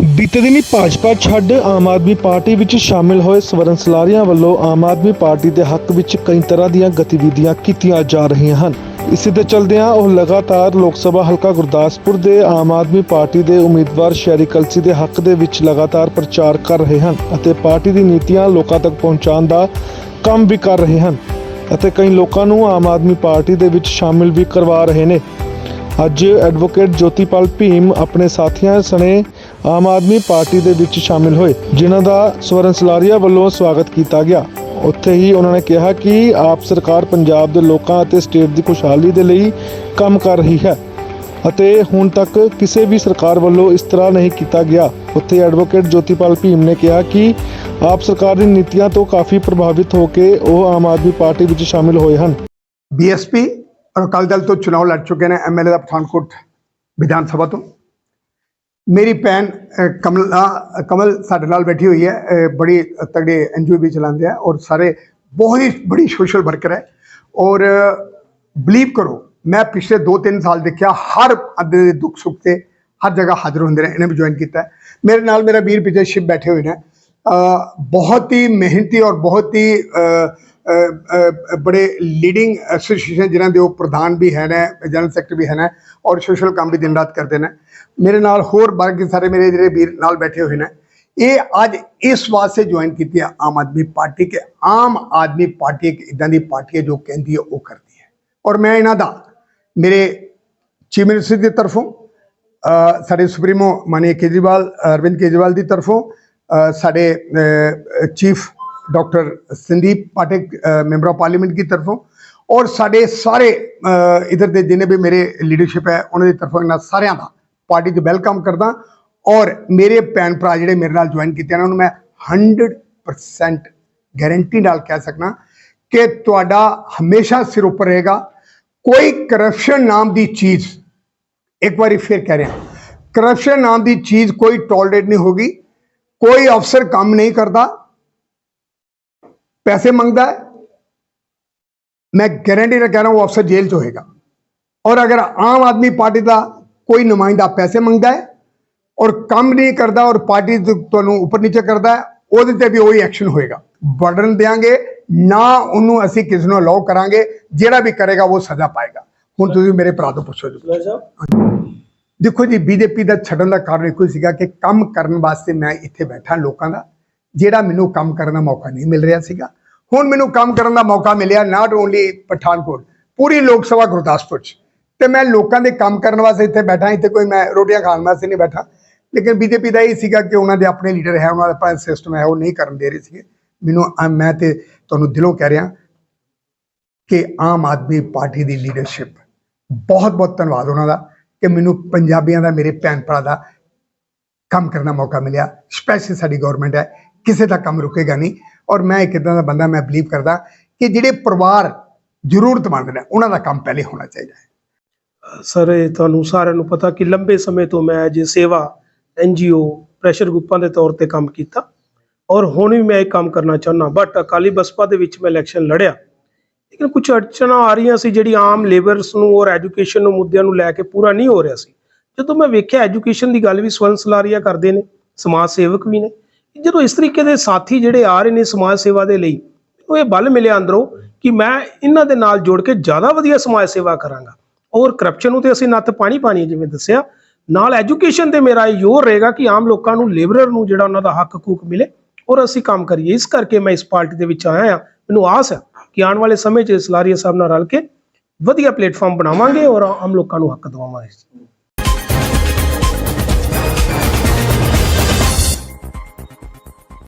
ਬੀਤੇ ਦਿਨੀ ਭਾਜਪਾ ਛੱਡ ਆਮ ਆਦਮੀ ਪਾਰਟੀ ਵਿੱਚ ਸ਼ਾਮਿਲ ਹੋਏ ਸਵਰਨ ਸਲਾਰੀਆਂ ਵੱਲੋਂ ਆਮ ਆਦਮੀ ਪਾਰਟੀ ਦੇ ਹੱਕ ਵਿੱਚ ਕਈ ਤਰ੍ਹਾਂ ਦੀਆਂ ਗਤੀਵਿਧੀਆਂ ਕੀਤੀਆਂ ਜਾ ਰਹੀਆਂ ਹਨ। ਇਸੇ ਦੇ ਚਲਦਿਆਂ ਉਹ ਲਗਾਤਾਰ ਲੋਕ ਸਭਾ ਹਲਕਾ ਗੁਰਦਾਸਪੁਰ ਦੇ ਆਮ ਆਦਮੀ ਪਾਰਟੀ ਦੇ ਉਮੀਦਵਾਰ ਸ਼ਹਿਰੀ ਕਲਸੀ ਦੇ ਹੱਕ ਦੇ ਵਿੱਚ ਲਗਾਤਾਰ ਪ੍ਰਚਾਰ ਕਰ ਰਹੇ ਹਨ ਅਤੇ ਪਾਰਟੀ ਦੀ ਨੀਤੀਆਂ ਲੋਕਾਂ ਤੱਕ ਪਹੁੰਚਾਉਣ ਦਾ ਕੰਮ ਵੀ ਕਰ ਰਹੇ ਹਨ ਅਤੇ ਕਈ ਲੋਕਾਂ ਨੂੰ ਆਮ ਆਦਮੀ ਪਾਰਟੀ ਦੇ ਵਿੱਚ ਸ਼ਾਮਿਲ ਵੀ ਕਰਵਾ ਰਹੇ ਨੇ। ਅੱਜ ਐਡਵੋਕੇਟ ਜੋਤੀਪਾਲ ਭੀਮ ਆਪਣੇ ਸਾਥੀਆਂ ਸਣੇ ਆਮ ਆਦਮੀ ਪਾਰਟੀ ਦੇ ਵਿੱਚ ਸ਼ਾਮਿਲ ਹੋਏ, ਜਿਨ੍ਹਾਂ ਦਾ ਸਵਰਨ ਸਲਾਰੀਆ ਵੱਲੋਂ ਸਵਾਗਤ ਕੀਤਾ ਗਿਆ। ਉੱਥੇ ਹੀ ਉਹਨਾਂ ਨੇ ਕਿਹਾ ਕਿ ਆਪ ਸਰਕਾਰ ਪੰਜਾਬ ਦੇ ਲੋਕਾਂ ਅਤੇ ਸਟੇਟ ਦੀ ਖੁਸ਼ਹਾਲੀ ਦੇ ਲਈ ਕੰਮ ਕਰ ਰਹੀ ਹੈ ਅਤੇ ਹੁਣ ਤੱਕ ਕਿਸੇ ਵੀ ਸਰਕਾਰ ਵੱਲੋਂ ਇਸ ਤਰ੍ਹਾਂ ਨਹੀਂ ਕੀਤਾ ਗਿਆ। ਉੱਥੇ ਐਡਵੋਕੇਟ ਜੋਤੀਪਾਲ ਭੀਮ ਨੇ ਕਿਹਾ ਕਿ ਆਪ ਸਰਕਾਰ ਦੀ ਨੀਤੀਆਂ ਤੋਂ ਕਾਫੀ ਪ੍ਰਭਾਵਿਤ ਹੋ ਕੇ ਉਹ ਆਮ ਆਦਮੀ ਪਾਰਟੀ ਵਿੱਚ ਸ਼ਾਮਿਲ ਹੋਏ ਹਨ। ਬੀਐਸਪੀ ਔਰ ਅਕਾਲੀ ਦਲ ਤੋਂ ਚੁਣਾਵ ਲੜ ਚੁੱਕੇ ਨੇ ਐਮਐਲਏ ਦਾ ਪਠਾਨਕੋਟ ਵਿਧਾਨ ਸਭਾ ਤੋਂ। ਮੇਰੀ ਭੈਣ ਅਹ, ਕਮਲਾ ਅਹ, ਕਮਲ ਸਾਡੇ ਨਾਲ ਬੈਠੀ ਹੋਈ ਹੈ ਅਹ, ਬੜੀ ਤਗੜੇ ਐਨਜੀਓ ਵੀ ਚਲਾਉਂਦੇ ਆ ਔਰ ਸਾਰੇ ਬਹੁਤ ਹੀ ਬੜੀ ਸੋਸ਼ਲ ਵਰਕਰ ਹੈ ਔਰ ਬਲੀਵ ਕਰੋ ਮੈਂ ਪਿਛਲੇ 2-3 ਸਾਲ ਦੇਖਿਆ ਹਰ ਅੱਧੇ ਦੇ ਦੁੱਖ ਸੁੱਖ ਤੇ ਹਰ ਜਗ੍ਹਾ ਹਾਜ਼ਰ ਹੁੰਦੇ ਨੇ ਇਹਨੇ ਵੀ ਜੁਆਇਨ ਕੀਤਾ ਹੈ। ਮੇਰੇ ਨਾਲ ਮੇਰਾ ਵੀਰ ਪਿੱਛੇ ਸ਼ਿਵ ਬੈਠੇ ਹੋਏ ਨੇ ਅਹ, ਬਹੁਤ ਹੀ ਮਿਹਨਤੀ ਔਰ ਬਹੁਤ ਹੀ ਅਹ, ਅਹ, ਅਹ, ਬੜੇ ਲੀਡਿੰਗ ਐਸੋਸੀਏਸ਼ਨ ਜਿਨ੍ਹਾਂ ਦੇ ਉਹ ਪ੍ਰਧਾਨ ਵੀ ਹੈ ਨੇ ਜਨਰਲ ਸੈਕਟਰੀ ਵੀ ਹੈ ਨੇ ਔਰ ਸੋਸ਼ਲ ਕੰਮ ਵੀ ਦਿਨ ਰਾਤ ਕਰਦੇ ਨੇ। ਮੇਰੇ ਨਾਲ ਹੋਰ ਬਾਕੀ ਸਾਰੇ ਮੇਰੇ ਜਿਹੜੇ ਵੀਰ ਨਾਲ ਬੈਠੇ ਹੋਏ ਨੇ, ਇਹ ਅੱਜ ਇਸ ਵਾਸਤੇ ਜੁਆਇਨ ਕੀਤੀ ਹੈ ਆਮ ਆਦਮੀ ਪਾਰਟੀ ਕਿ ਆਮ ਆਦਮੀ ਪਾਰਟੀ ਇੱਕ ਇਦਾਂ ਦੀ ਪਾਰਟੀ ਹੈ ਜੋ ਕਹਿੰਦੀ ਹੈ, ਉਹ ਕਰਦੀ ਹੈ। ਔਰ ਮੈਂ ਇਹਨਾਂ ਦਾ ਮੇਰੇ ਚੀਫ ਮਿਨਿਸਟਰ ਦੀ ਤਰਫੋਂ ਸਾਡੇ ਸੁਪਰੀਮੋ ਮਾਨਯ ਕੇਜਰੀਵਾਲ, ਅਰਵਿੰਦ ਕੇਜਰੀਵਾਲ ਦੀ ਤਰਫੋਂ ਸਾਡੇ chief doctor Sandeep Pathak member of parliament ਦੀ ਤਰਫੋਂ। ਔਰ ਸਾਡੇ ਸਾਰੇ ਅ, ਇਧਰ ਦੇ ਜਿੰਨੇ ਵੀ ਮੇਰੇ ਲੀਡਰਸ਼ਿਪ ਹੈ ਉਹਨਾਂ ਦੀ ਤਰਫੋਂ ਇਹਨਾਂ ਸਾਰਿਆਂ ਦਾ ਪਾਰਟੀ 'ਚ ਵੈਲਕਮ ਕਰਦਾ। ਔਰ ਮੇਰੇ ਭੈਣ ਭਰਾ ਜਿਹੜੇ ਮੇਰੇ ਨਾਲ ਜੁਆਇਨ ਕੀਤੇ ਨੇ ਉਹਨਾਂ ਨੂੰ ਮੈਂ 100% ਗਾਰੰਟੀ ਨਾਲ ਕਹਿ ਸਕਣਾ ਕਿ ਤੁਹਾਡਾ ਹਮੇਸ਼ਾ ਸਿਰ ਉੱਪਰ ਰਹੇਗਾ। ਕੋਈ ਕਰਪਸ਼ਨ ਨਾਮ ਦੀ ਚੀਜ਼ ਇੱਕ ਵਾਰੀ ਫਿਰ ਕਹਿ ਰਿਹਾ ਕਰਪਸ਼ਨ ਨਾਮ ਦੀ ਚੀਜ਼ ਕੋਈ ਟੋਲਰੇਟ ਨਹੀਂ ਹੋਗੀ ਕੋਈ ਅਫਸਰ ਕੰਮ ਨਹੀਂ ਕਰਦਾ। ਪੈਸੇ ਮੰਗਦਾ ਹੈ ਮੈਂ ਗਾਰੰਟੀ ਨਾਲ ਕਹਿ ਰਹਾ ਉਹ ਅਫਸਰ ਜੇਲ੍ਹ 'ਚ ਹੋਏਗਾ। ਔਰ ਅਗਰ ਆਮ ਆਦਮੀ ਪਾਰਟੀ ਦਾ ਕੋਈ ਨੁਮਾਇੰਦਾ ਪੈਸੇ ਮੰਗਦਾ ਹੈ ਔਰ ਕੰਮ ਨਹੀਂ ਕਰਦਾ ਔਰ ਪਾਰਟੀ ਤੁਹਾਨੂੰ ਉੱਪਰ ਨੀਚੇ ਕਰਦਾ ਹੈ ਉਹਦੇ ਤੇ ਵੀ ਉਹੀ ਐਕਸ਼ਨ ਹੋਏਗਾ। ਬਰਡਨ ਦੇਾਂਗੇ ਨਾ ਉਹਨੂੰ ਅਸੀਂ ਕਿਸ ਨੂੰ ਅਲਾਉ ਕਰਾਂਗੇ ਜਿਹੜਾ ਵੀ ਕਰੇਗਾ ਉਹ ਸਜ਼ਾ ਪਾਏਗਾ। ਹੁਣ ਤੁਸੀਂ ਮੇਰੇ ਭਰਾ ਤੋਂ ਪੁੱਛੋ ਜੀ। ਦੇਖੋ ਜੀ ਬੀਜੇਪੀ ਦਾ ਛੱਡਣ ਦਾ ਕਾਰਨ ਇੱਕੋ ਸੀਗਾ ਕਿ ਕੰਮ ਕਰਨ ਵਾਸਤੇ ਮੈਂ ਇੱਥੇ ਬੈਠਾ ਲੋਕਾਂ ਦਾ ਜਿਹੜਾ ਮੈਨੂੰ ਕੰਮ ਕਰਨ ਦਾ ਮੌਕਾ ਨਹੀਂ ਮਿਲ ਰਿਹਾ ਸੀਗਾ। ਹੁਣ ਮੈਨੂੰ ਕੰਮ ਕਰਨ ਦਾ ਮੌਕਾ ਮਿਲਿਆ ਨਾਟ ਓਨਲੀ ਪਠਾਨਕੋਟ, ਪੂਰੀ ਲੋਕ ਸਭਾ ਗੁਰਦਾਸਪੁਰ ਚ। ਤੇ ਮੈਂ ਲੋਕਾਂ ਦੇ ਕੰਮ ਕਰਨ ਵਾਸਤੇ ਇੱਥੇ ਬੈਠਾ, ਇੱਥੇ ਕੋਈ ਮੈਂ ਰੋਟੀਆਂ ਖਾਣ ਵਾਸਤੇ ਨਹੀਂ ਬੈਠਾ। ਲੇਕਿਨ ਬੀਜੇਪੀ ਦਾ ਇਹ ਸੀਗਾ ਕਿ ਉਹਨਾਂ ਦੇ ਆਪਣੇ ਲੀਡਰ ਹੈ, ਉਹਨਾਂ ਦਾ ਆਪਣਾ ਸਿਸਟਮ ਹੈ, ਉਹ ਨਹੀਂ ਕਰਨ ਦੇ ਰਹੇ ਸੀਗੇ। ਮੈਨੂੰ ਮੈਂ ਤੇ ਤੁਹਾਨੂੰ ਦਿਲੋਂ ਕਹਿ ਰਿਹਾ ਕਿ ਆਮ ਆਦਮੀ ਪਾਰਟੀ ਦੀ ਲੀਡਰਸ਼ਿਪ ਬਹੁਤ ਬਹੁਤ ਧੰਨਵਾਦ ਉਹਨਾਂ ਦਾ ਕਿ ਮੈਨੂੰ ਪੰਜਾਬੀਆਂ ਦਾ, ਮੇਰੇ ਭੈਣ ਭਰਾ ਦਾ ਕੰਮ ਕਰਨ ਦਾ ਮੌਕਾ ਮਿਲਿਆ। ਸਪੈਸ਼ਲ ਸਾਡੀ ਗਵਰਨਮੈਂਟ ਹੈ ਕਿਸੇ ਦਾ ਕੰਮ ਰੁਕੇਗਾ ਨਹੀਂ। ਔਰ ਮੈਂ ਇੱਕ ਇਦਾਂ ਦਾ ਬੰਦਾ ਮੈਂ ਬਲੀਵ ਕਰਦਾ ਕਿ ਜਿਹੜੇ ਪਰਿਵਾਰ ਜ਼ਰੂਰਤਮੰਦ ਨੇ, ਉਹਨਾਂ ਦਾ ਕੰਮ ਪਹਿਲੇ ਹੋਣਾ ਚਾਹੀਦਾ ਹੈ। ਸਰ, ਇਹ ਤੁਹਾਨੂੰ ਸਾਰਿਆਂ ਨੂੰ ਪਤਾ ਕਿ ਲੰਬੇ ਸਮੇਂ ਤੋਂ ਮੈਂ ਜੇ ਸੇਵਾ ਐਨਜੀਓ ਪ੍ਰੈਸ਼ਰ ਗਰੁੱਪਾਂ ਦੇ ਤੌਰ ਤੇ ਕੰਮ ਕੀਤਾ। ਔਰ ਹੁਣ ਵੀ ਮੈਂ ਇਹ ਕੰਮ ਕਰਨਾ ਚਾਹੁੰਦਾ ਬਟ ਅਕਾਲੀ ਬਸਪਾ ਦੇ ਵਿੱਚ ਮੈਂ ਇਲੈਕਸ਼ਨ ਲੜਿਆ। ਲੇਕਿਨ ਕੁਝ ਅੜਚਣਾਂ ਆ ਰਹੀਆਂ ਸੀ ਜਿਹੜੀ ਆਮ ਲੇਬਰਸ ਨੂੰ ਔਰ ਐਜੂਕੇਸ਼ਨ ਨੂੰ, ਮੁੱਦਿਆਂ ਨੂੰ ਲੈ ਕੇ ਪੂਰਾ ਨਹੀਂ ਹੋ ਰਿਹਾ ਸੀ। ਜਦੋਂ ਮੈਂ ਵੇਖਿਆ ਐਜੂਕੇਸ਼ਨ ਦੀ ਗੱਲ ਵੀ ਸਵਰਸਲਾਰੀਆਂ ਕਰਦੇ ਨੇ, ਸਮਾਜ ਸੇਵਕ ਵੀ ਨੇ। ਜਦੋਂ ਇਸ ਤਰੀਕੇ ਦੇ ਸਾਥੀ ਜਿਹੜੇ ਆ ਰਹੇ ਨੇ ਸਮਾਜ ਸੇਵਾ ਦੇ ਲਈ, ਉਹ ਇਹ ਬਲ ਮਿਲਿਆ ਅੰਦਰੋਂ ਕਿ ਮੈਂ ਇਹਨਾਂ ਦੇ ਨਾਲ ਜੋੜ ਕੇ ਜ਼ਿਆਦਾ ਵਧੀਆ ਸਮਾਜ ਸੇਵਾ ਕਰਾਂਗਾ। ਔਰ ਕਰਪਸ਼ਨ ਨੂੰ ਤੇ ਅਸੀਂ ਨੱਥ ਪਾਣੀ ਪਾਣੀ ਜਿਵੇਂ ਦੱਸਿਆ, ਨਾਲ ਐਜੂਕੇਸ਼ਨ ਤੇ ਮੇਰਾ ਇਹ ਜ਼ੋਰ ਰਹੇਗਾ ਕਿ ਆਮ ਲੋਕਾਂ ਨੂੰ ਲੇਬਰਰ ਨੂੰ ਜਿਹੜਾ ਉਹਨਾਂ ਦਾ ਹੱਕ ਹਕੂਕ ਮਿਲੇ, ਔਰ ਅਸੀਂ ਕੰਮ ਕਰੀਏ। ਇਸ ਕਰਕੇ ਮੈਂ ਇਸ ਪਾਰਟੀ ਦੇ ਵਿੱਚ ਆਇਆ ਹਾਂ। ਮੈਨੂੰ ਆਸ ਹੈ ਕਿ ਆਉਣ ਵਾਲੇ ਸਮੇਂ 'ਚ ਸਲਾਰੀਆ ਸਾਹਿਬ ਨਾਲ ਰਲ ਕੇ ਵਧੀਆ ਪਲੇਟਫਾਰਮ ਬਣਾਵਾਂਗੇ ਔਰ ਆਮ ਲੋਕਾਂ ਨੂੰ ਹੱਕ ਦਿਵਾਵਾਂਗੇ।